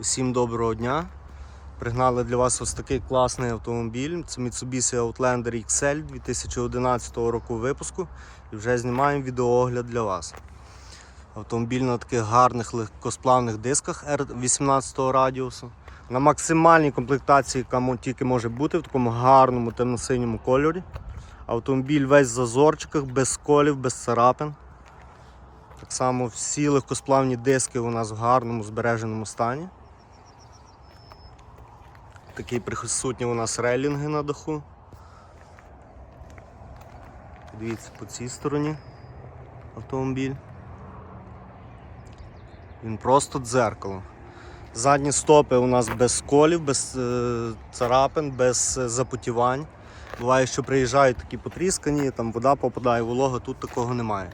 Усім доброго дня. Пригнали для вас ось такий класний автомобіль. Це Mitsubishi Outlander XL 2011 року випуску. І вже знімаємо відеоогляд для вас. Автомобіль на таких гарних легкосплавних дисках R18 радіусу. На максимальній комплектації, яка тільки може бути, в такому гарному темно-синьому кольорі. Автомобіль весь в зазорчиках, без сколів, без царапин. Так само всі легкосплавні диски у нас в гарному збереженому стані. Такі присутні у нас рейлінги на даху. Дивіться по цій стороні автомобіль. Він просто дзеркало. Задні стопи у нас без сколів, без е, царапин, без е, запотівань. Буває, що приїжджають такі потріскані, там вода попадає, волога, тут такого немає.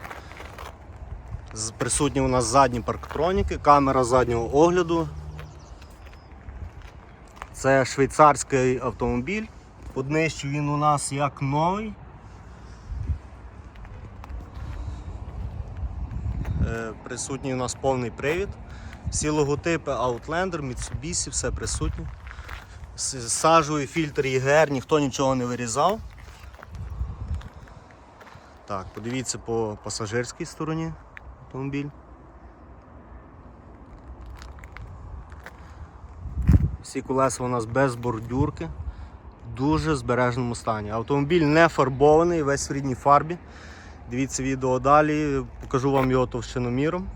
Присутні у нас задні парктроніки, камера заднього огляду. Це швейцарський автомобіль. По днищу він у нас як новий. Е, Присутній у нас повний привід. Всі логотипи Outlander, Mitsubishi, все присутнє. Сажовий фільтр ЄГР, ніхто нічого не вирізав. Так, подивіться по пасажирській стороні автомобіль. Всі колеса у нас без бордюрки, в дуже збереженому стані. Автомобіль не фарбований, весь в рідній фарбі. Дивіться відео далі, покажу вам його товщиноміром.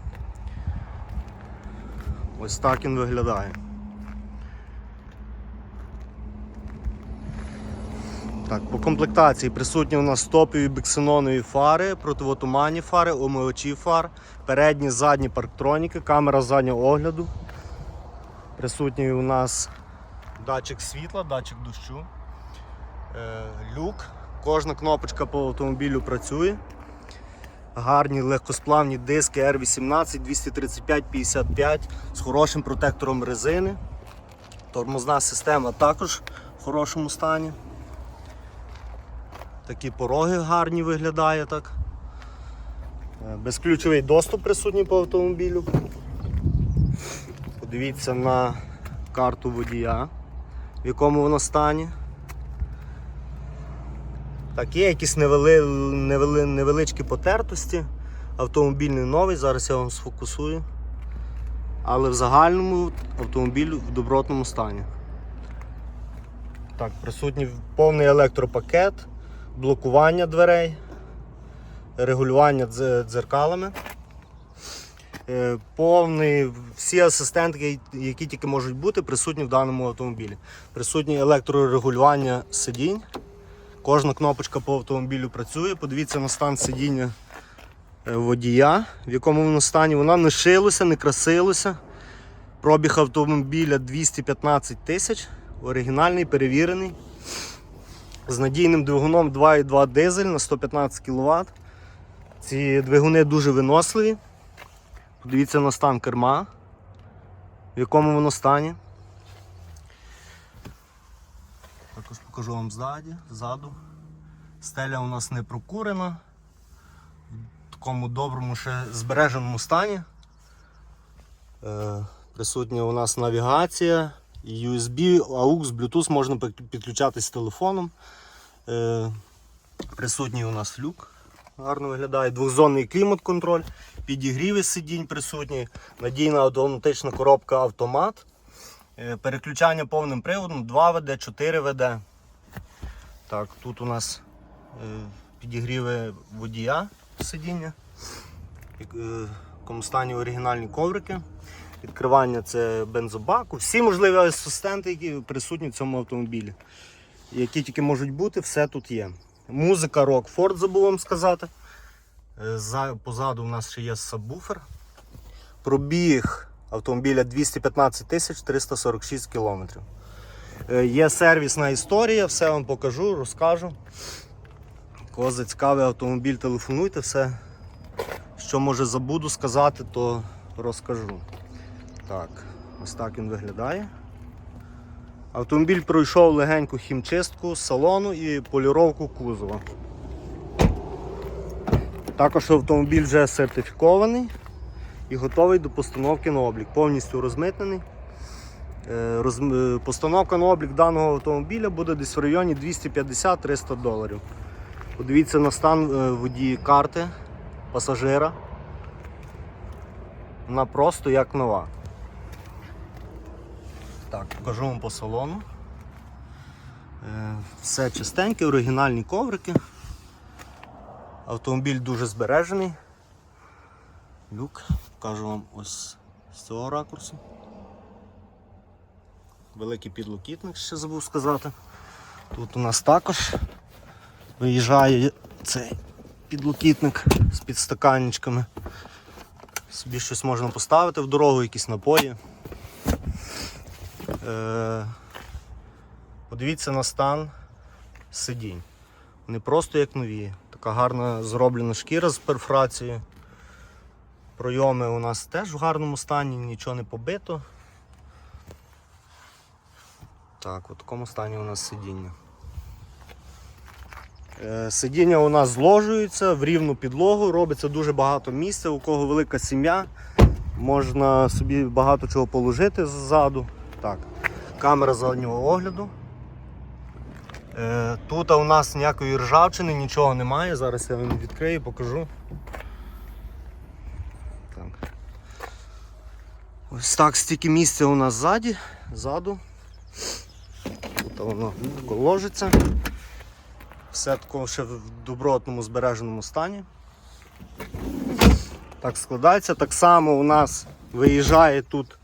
Ось так він виглядає. Так, по комплектації присутні у нас топові біксенонові фари, противотуманні фари, омивачі фар, передні, задні парктроніки, камера заднього огляду. Присутній у нас датчик світла, датчик дощу, е, люк. Кожна кнопочка по автомобілю працює. Гарні легкосплавні диски R18 235 55 з хорошим протектором резини. Тормозна система також в хорошому стані. Такі пороги гарні виглядає так. Е, Безключовий доступ присутній по автомобілю. Подивіться на карту водія, в якому воно стані. Так, є якісь невели, невели, невеличкі потертості. Автомобіль не новий, зараз я вам сфокусую. Але в загальному автомобіль в добротному стані. Так, присутній повний електропакет, блокування дверей, регулювання дзеркалами. Е, Повний, всі асистентки, які тільки можуть бути, присутні в даному автомобілі. Присутні електрорегулювання сидінь. Кожна кнопочка по автомобілю працює. Подивіться на стан сидіння е, водія, в якому воно стані. Вона не шилося, не красилося. Пробіг автомобіля 215 тисяч. Оригінальний, перевірений. З надійним двигуном 2,2 дизель на 115 кВт. Ці двигуни дуже виносливі. Подивіться на стан керма, в якому воно стані. Також покажу вам ззаді, ззаду. Стеля у нас не прокурена, в такому доброму ще збереженому стані. Е, присутня у нас навігація, USB, AUX, Bluetooth можна під- підключатись з телефоном. Е, присутній у нас люк. Гарно виглядає. Двохзонний клімат-контроль, підігріви сидінь присутні, надійна автоматична коробка автомат. Е, Переключання повним приводом 2 ВД, 4 ВД. Так, тут у нас е, підігріви водія сидіння. Е, В стані оригінальні коврики. Відкривання це бензобаку. Всі можливі асистенти, які присутні в цьому автомобілі. Які тільки можуть бути, все тут є. Музика рок Ford, забув вам сказати. Е, позаду у нас ще є сабвуфер. Пробіг автомобіля 215 тисяч 346 кілометрів. Е, Є сервісна історія, все вам покажу, розкажу. Кого зацікавий автомобіль, телефонуйте, все. Що може забуду сказати, то розкажу. Так, ось так він виглядає. Автомобіль пройшов легеньку хімчистку салону і поліровку кузова. Також автомобіль вже сертифікований і готовий до постановки на облік. Повністю розмитнений. Е, е, Постановка на облік даного автомобіля буде десь в районі 250-300 доларів. Подивіться на стан е, водії карти пасажира. Вона просто як нова. Так, покажу вам по салону. Е, Все чистеньке, оригінальні коврики. Автомобіль дуже збережений. Люк, покажу вам ось з цього ракурсу. Великий підлокітник, ще забув сказати. Тут у нас також виїжджає цей підлокітник з підстаканничками. Собі щось можна поставити в дорогу, якісь напої. Е, подивіться на стан сидінь. Вони просто як нові. Така гарна зроблена шкіра з перфорацією. Пройоми у нас теж в гарному стані, нічого не побито. Так, у такому стані у нас сидіння. Е, Сидіння у нас зложується в рівну підлогу, робиться дуже багато місця, у кого велика сім'я, можна собі багато чого положити ззаду. Так, камера заднього огляду. Е, Тут у нас ніякої ржавчини, нічого немає. Зараз я вам відкрию, покажу. Так. Ось так стільки місця у нас ззаді, ззаду. Тут воно тако ложиться. Все тако ще в добротному збереженому стані. Так складається. Так само у нас виїжджає тут,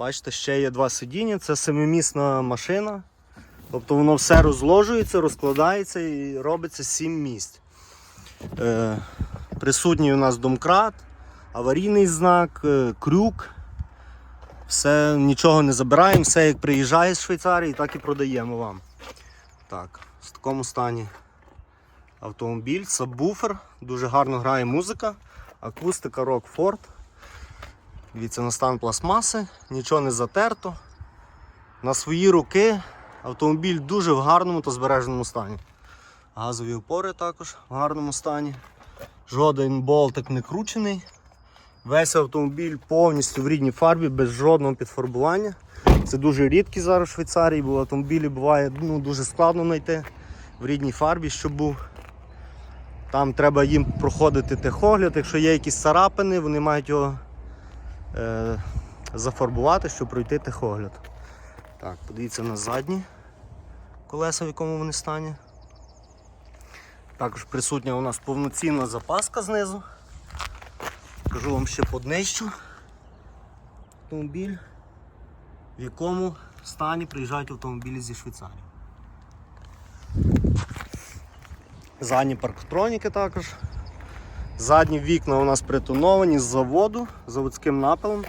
бачите, ще є два сидіння, це семимісна машина. Тобто воно все розложується, розкладається і робиться 7 місць. Е, присутній у нас домкрат, аварійний знак, е, крюк. Все, нічого не забираємо, все як приїжджає з Швейцарії, так і продаємо вам. Так, в такому стані автомобіль, сабвуфер, дуже гарно грає музика, акустика Rockford. Дивіться на стан пластмаси, нічого не затерто. На свої руки автомобіль дуже в гарному та збереженому стані. Газові опори також в гарному стані. Жоден болтик не кручений. Весь автомобіль повністю в рідній фарбі, без жодного підфарбування. Це дуже рідкі зараз в Швейцарії, бо автомобілі буває ну, дуже складно знайти в рідній фарбі, щоб був. Там треба їм проходити техогляд. Якщо є якісь царапини, вони мають його е, зафарбувати, щоб пройти техогляд. Так, подивіться на задні колеса, в якому вони стані. Також присутня у нас повноцінна запаска знизу. Покажу вам ще поднищу автомобіль, в якому стані приїжджають автомобілі зі Швейцарії. Задні парктроніки також. Задні вікна у нас притоновані з заводу, заводським напилом.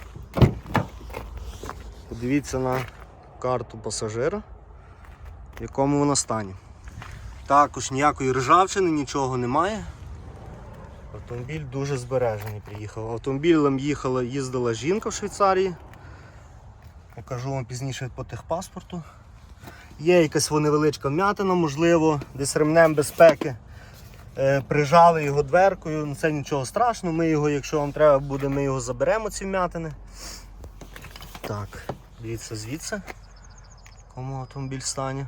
Подивіться на карту пасажира, в якому вона стані. Також ніякої ржавчини, нічого немає. Автомобіль дуже збережений приїхав. Автомобілем їхала, їздила жінка в Швейцарії. Покажу вам пізніше по техпаспорту. Є якась невеличка вмятина, можливо, десь ремнем безпеки. Е, прижали його дверкою, ну це нічого страшного. Ми його, якщо вам треба буде, ми його заберемо, ці вмятини. Так, дивіться звідси, кому автомобіль стані.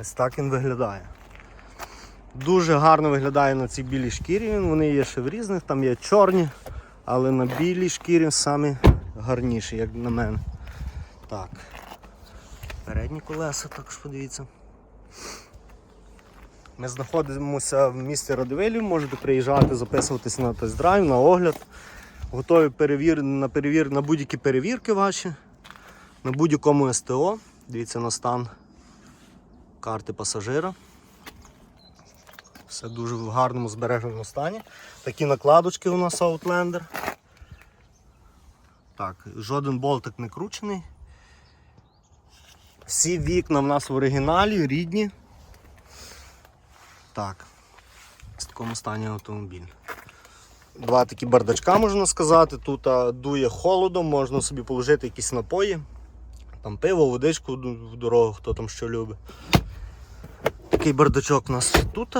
Ось так він виглядає. Дуже гарно виглядає на цій білій шкірі. Вони є ще в різних, там є чорні, але на білій шкірі самі гарніші, як на мене. Так. Передні колеса також подивіться. Ми знаходимося в місті Радивилів, можете приїжджати, записуватись на тест-драйв, на огляд. Готові перевір... на, перевір... на будь-які перевірки ваші, на будь-якому СТО. Дивіться на стан карти пасажира. Все дуже в гарному збереженому стані. Такі накладочки у нас Outlander. Так, жоден болтик не кручений. Всі вікна в нас в оригіналі, рідні. Так, в такому стані автомобіль. Два такі бардачка, можна сказати. Тут а, дує холодом, можна собі положити якісь напої. Там пиво, водичку в дорогу, хто там що любить. Такий бардачок у нас тут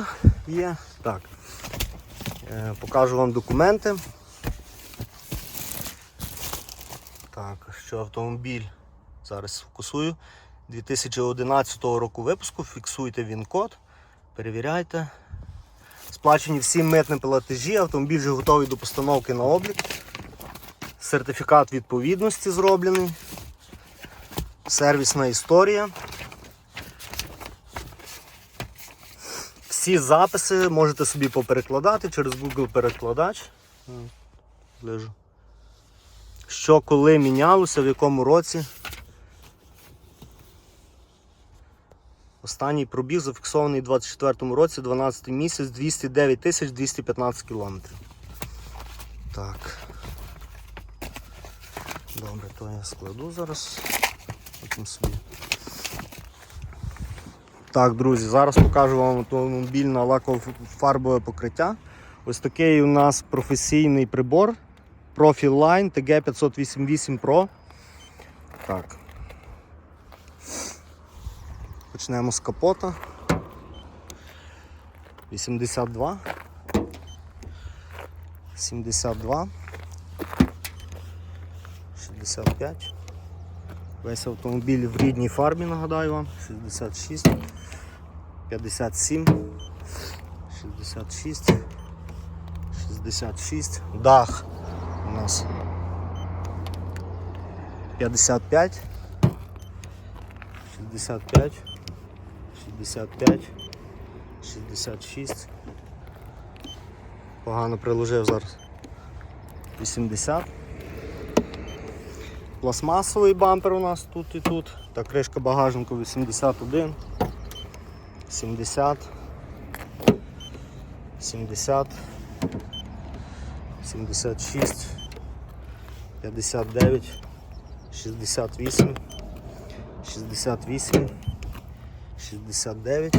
є. Так. Е, покажу вам документи. Так, що автомобіль зараз фокусую. 2011 року випуску. Фіксуйте він-код, перевіряйте. Сплачені всі митні платежі, автомобіль вже готовий до постановки на облік. Сертифікат відповідності зроблений. Сервісна історія. Всі записи можете собі поперекладати через Google перекладач. Лежу. Що коли мінялося, в якому році. Останній пробіг зафіксований у 24 році, 12 місяць, 209 тисяч 215 кілометрів. Так. Добре, то я складу зараз. Потім собі. Так, друзі, зараз покажу вам автомобіль на лаково-фарбове покриття. Ось такий у нас професійний прибор. Profil Line TG 588 Pro. Так. Почнемо з капота. 82. 72. 65. Весь автомобіль в рідній фарбі, нагадаю вам. 66. 57. 66. 66. Дах у нас 55. 65. 65. 66. Погано приложив зараз. 80. Пластмасовий бампер у нас тут і тут. Та кришка багажнику 81. 70. 70. 76. 59. 68. 68. 69.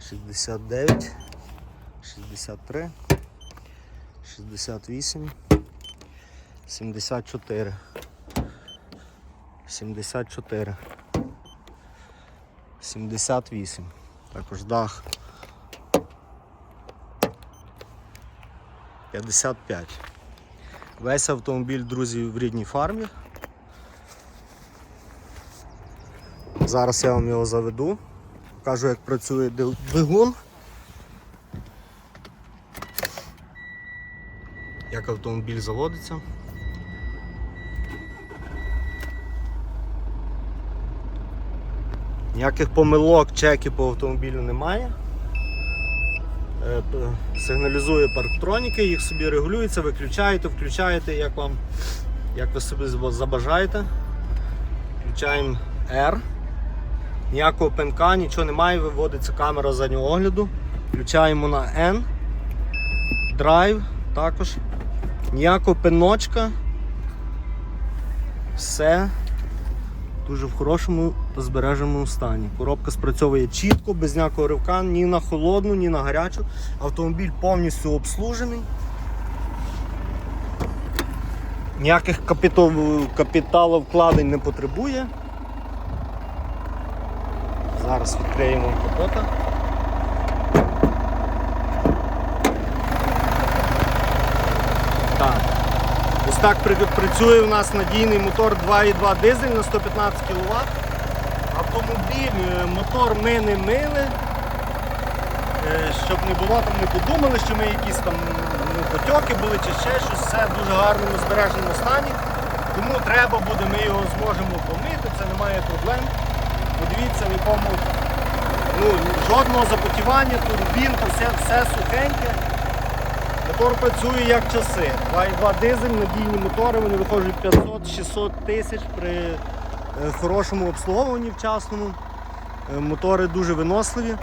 69. 63. 68. 74. 74. 78. Також дах. 55. Весь автомобіль, друзі, в рідній фармі. Зараз я вам його заведу. Покажу, як працює двигун. Як автомобіль заводиться. Ніяких помилок, чеків по автомобілю немає. Е, Сигналізує парктроніки, їх собі регулюється, виключаєте, включаєте, як вам як ви собі забажаєте. Включаємо R. Ніякого пенка, нічого немає, виводиться камера заднього огляду. Включаємо на N. Драйв також. Ніякого пеночка. Все дуже в хорошому та збереженому стані. Коробка спрацьовує чітко, без ніякого ривка, ні на холодну, ні на гарячу. Автомобіль повністю обслужений. Ніяких капітал- капіталовкладень не потребує. Зараз відкриємо капота. Так. Ось так працює у нас надійний мотор 2,2 дизель на 115 кВт. Автомобіль, е, мотор ми не мили, е, щоб не було там, не подумали, що ми якісь там ну, потьоки були чи ще щось, все в дуже гарному збереженому стані. Тому треба буде, ми його зможемо помити, це немає проблем. Подивіться, в якому ну, жодного запотівання, турбінка, все, все сухеньке. Мотор працює як часи. 2,2 дизель, надійні мотори, вони виходять 500-600 тисяч при е, хорошому обслуговуванні вчасному. Е, Мотори дуже виносливі.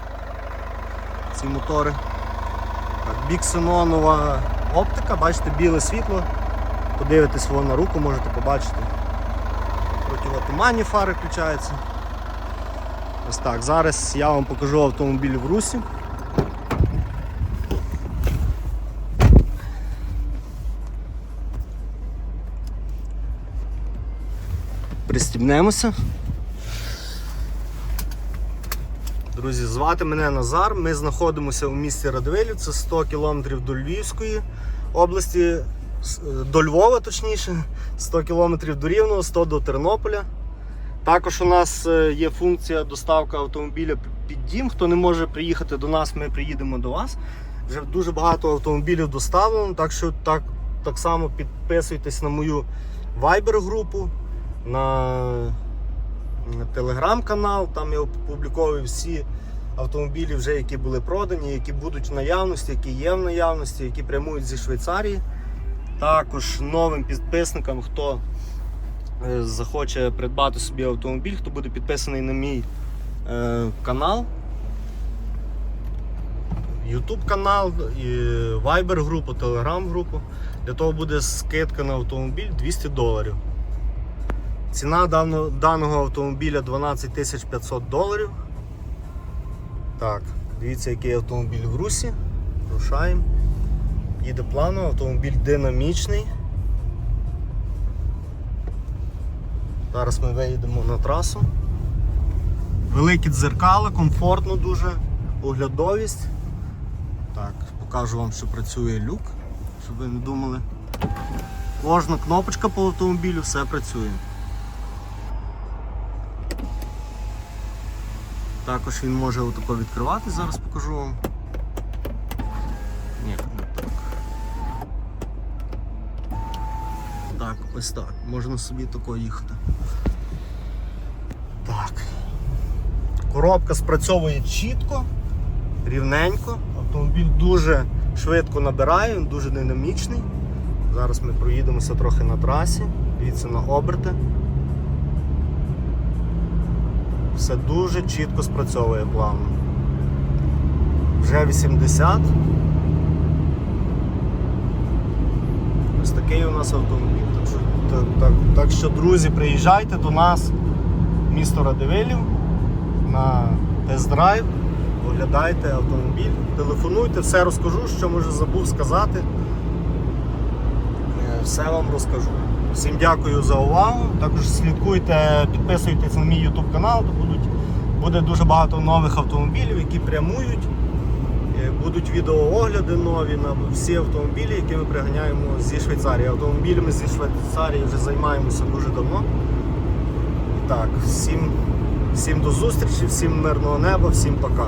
Ці мотори. Біксенонова оптика, бачите, біле світло. Подивитесь його на руку, можете побачити. Противотуманні фари включаються. Ось так. Зараз я вам покажу автомобіль в русі. Пристібнемося. Друзі, звати мене Назар. Ми знаходимося у місті Радивилів, це 100 кілометрів до Львівської області. Е, До Львова, точніше, 100 км до Рівного, 100 до Тернополя. Також у нас е, є функція доставка автомобіля під дім. Хто не може приїхати до нас, ми приїдемо до вас. Вже дуже багато автомобілів доставлено, так що так, так само підписуйтесь на мою Viber-групу, на, на телеграм-канал. Там я опубліковую всі автомобілі, вже, які були продані, які будуть в наявності, які є в наявності, які прямують зі Швейцарії. Також новим підписникам, хто захоче придбати собі автомобіль, хто буде підписаний на мій е, канал, YouTube канал, і Viber групу, Telegram групу. Для того буде скидка на автомобіль 200 доларів. Ціна даного, автомобіля 12 500 доларів. Так, дивіться, який автомобіль в русі. Рушаємо. Їде плавно, автомобіль динамічний. Зараз ми виїдемо на трасу. Великі дзеркала, комфортно дуже, оглядовість. Так, покажу вам, що працює люк, щоб ви не думали. Кожна кнопочка по автомобілю, все працює. Також він може отако відкривати, зараз покажу вам. Ні, не так. Так, ось так. Можна собі тако їхати. Так. Коробка спрацьовує чітко, рівненько. Автомобіль дуже швидко набирає, він дуже динамічний. Зараз ми проїдемося трохи на трасі. Дивіться на оберти. Все дуже чітко спрацьовує плавно. Вже 80. Ось такий у нас автомобіль. Так так, так, що, друзі, приїжджайте до нас місто Радивилів на тест-драйв, оглядайте автомобіль, телефонуйте, все розкажу, що може забув сказати. Е, Все вам розкажу. Всім дякую за увагу. Також слідкуйте, підписуйтесь на мій YouTube канал, то будуть, буде дуже багато нових автомобілів, які прямують. Е, Будуть відеоогляди нові на всі автомобілі, які ми приганяємо зі Швейцарії. Автомобілями зі Швейцарії вже займаємося дуже давно. Так, всім, всім до зустрічі, всім мирного неба, всім пока.